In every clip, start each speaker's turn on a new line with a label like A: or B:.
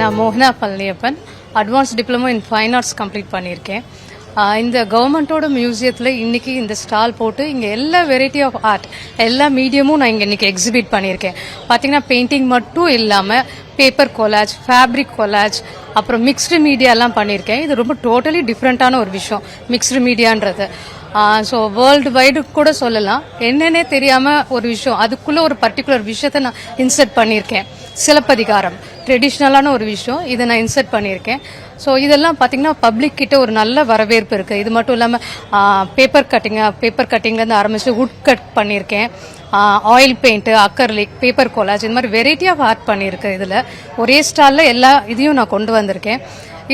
A: நான் மோகனா Palaniappan. Advance diploma in fine arts complete பண்ணியிருக்கேன். இந்த கவர்மெண்ட்டோட மியூசியத்தில் இன்னைக்கு இந்த ஸ்டால் போட்டு இங்கே எல்லா வெரைட்டி ஆஃப் ஆர்ட் எல்லா மீடியமும் நான் இங்கே இன்றைக்கி எக்ஸிபிட் பண்ணியிருக்கேன். பார்த்தீங்கன்னா பெயிண்டிங் மட்டும் இல்லாமல் பேப்பர் கொலாஜ் ஃபேப்ரிக் கொலாஜ் அப்புறம் மிக்ஸ்டு மீடியாலாம் பண்ணியிருக்கேன். இது ரொம்ப டோட்டலி டிஃப்ரெண்ட்டான ஒரு விஷயம் மிக்ஸ்டு மீடியான்றது ஸோ வேர்ல்டு வைடு கூட சொல்லலாம். என்னன்னே தெரியாமல் ஒரு விஷயம் அதுக்குள்ளே ஒரு பர்டிகுலர் விஷயத்தை நான் இன்சர்ட் பண்ணியிருக்கேன். சிலப்பதிகாரம் ட்ரெடிஷ்னலான ஒரு விஷயம் இதை நான் இன்சர்ட் பண்ணியிருக்கேன். ஸோ இதெல்லாம் பார்த்தீங்கன்னா பப்ளிக் கிட்ட ஒரு நல்ல வரவேற்பு இருக்குது இது மட்டும் இல்லாமல் பேப்பர் கட்டிங்காக பேப்பர் கட்டிங்லேருந்து ஆரம்பித்து வுட் கட் பண்ணியிருக்கேன். Oil paint acrylic paper collage இந்த மாதிரி வெரைட்டி ஆஃப் ஆர்ட் பண்ணியிருக்கேன் இதில். ஒரே ஸ்டாலில் எல்லா இதையும் நான் கொண்டு வந்திருக்கேன்.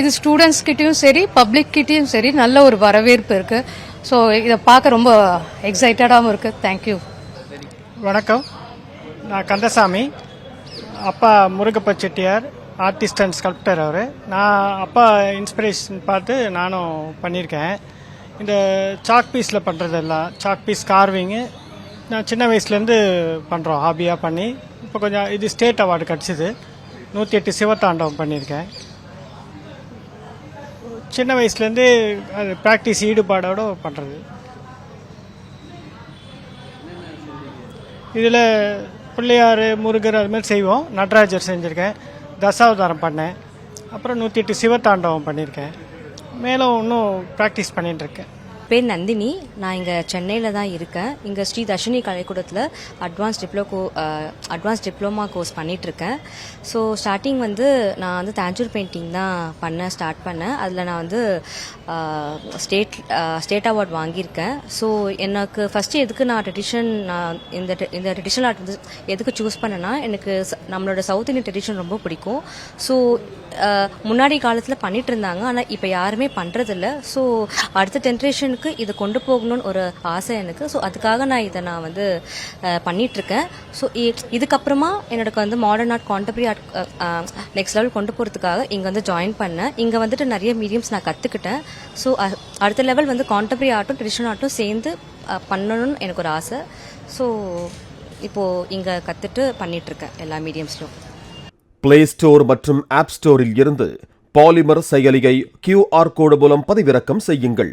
A: இது ஸ்டூடெண்ட்ஸ்கிட்டையும் சரி பப்ளிக்கிட்டையும் சரி நல்ல ஒரு வரவேற்பு இருக்குது ஸோ இதை பார்க்க ரொம்ப எக்ஸைட்டடாகவும் இருக்குது தேங்க்யூ
B: வணக்கம். நான் கந்தசாமி. அப்பா Murugappa Chettiar artist and sculptor அவர். நான் அப்பா இன்ஸ்பிரேஷன் பார்த்து நானும் பண்ணியிருக்கேன். இந்த சாக் பீஸில் பண்ணுறதெல்லாம் சாக் பீஸ் கார்விங்கு நான் சின்ன வயசுலேருந்து பண்ணுறோம் ஹாபியாக பண்ணி. இப்போ கொஞ்சம் இது ஸ்டேட் அவார்டு கிடச்சிது. நூற்றி எட்டு சிவத்தாண்டவம் பண்ணியிருக்கேன். சின்ன வயசுலேருந்து அது ப்ராக்டிஸ் ஈடுபாடோடு பண்ணுறது. இதில் பிள்ளையார் முருகர் அது மாதிரி செய்வோம். நடராஜர் செஞ்சுருக்கேன். தசாவதாரம் பண்ணேன். அப்புறம் நூற்றி எட்டு சிவத்தாண்டவம் பண்ணியிருக்கேன். மேலும் இன்னும் ப்ராக்டிஸ் பண்ணிகிட்டு இருக்கேன்.
C: பேர் நந்தினி. நான் இங்கே சென்னையில் தான் இருக்கேன். இங்கே Sri Dharshini கலைக்கூடத்தில் advance diplo co advance diploma course பண்ணிகிட்ருக்கேன் ஸோ ஸ்டார்டிங் வந்து நான் வந்து தேஞ்சூர் பெயிண்டிங் தான் பண்ண ஸ்டார்ட் பண்ணேன். அதில் நான் வந்து ஸ்டேட் ஸ்டேட் அவார்ட் வாங்கியிருக்கேன். ஸோ எனக்கு ஃபஸ்ட்டு எதுக்கு நான் ட்ரெடிஷன் நான் இந்த இந்த ட்ரெடிஷனல் ஆர்ட் வந்து எதுக்கு சூஸ் பண்ணேன்னா எனக்கு ச- நம்மளோட சவுத் இந்தியன் ட்ரெடிஷன் ரொம்ப பிடிக்கும். ஸோ முன்னாடி காலத்தில் பண்ணிட்டு இருந்தாங்க ஆனால் இப்போ யாருமே பண்ணுறதில்ல ஸோ அடுத்த ஜென்ரேஷனுக்கு இதை கொண்டு போகணும்னு ஒரு ஆசை எனக்கு. ஸோ அதுக்காக நான் இதை நான் வந்து பண்ணிகிட்ருக்கேன் பண்ணிட்டு இருக்கேன் ஸோ இதுக்கப்புறமா எனக்கு வந்து modern art contemporary art next level கொண்டு போகிறதுக்காக இங்கே வந்து ஜாயின் பண்ணேன். இங்கே வந்துட்டு நிறைய மீடியம்ஸ் நான் கற்றுக்கிட்டேன் ஸோ அடுத்த லெவல் வந்து கான்டெம்பரரி ஆர்ட்டும் ட்ரெடிஷனல் ஆர்ட்டும் சேர்ந்து பண்ணணும்னு எனக்கு ஒரு ஆசை. ஸோ இப்போது இங்கே கற்றுட்டு பண்ணிகிட்ருக்கேன் எல்லா மீடியம்ஸ்லையும்
D: பிளே ஸ்டோர் மற்றும் ஆப் ஸ்டோரில் இருந்து பாலிமர் செயலியை கியூஆர் கோடு மூலம் பதிவிறக்கம் செய்யுங்கள்.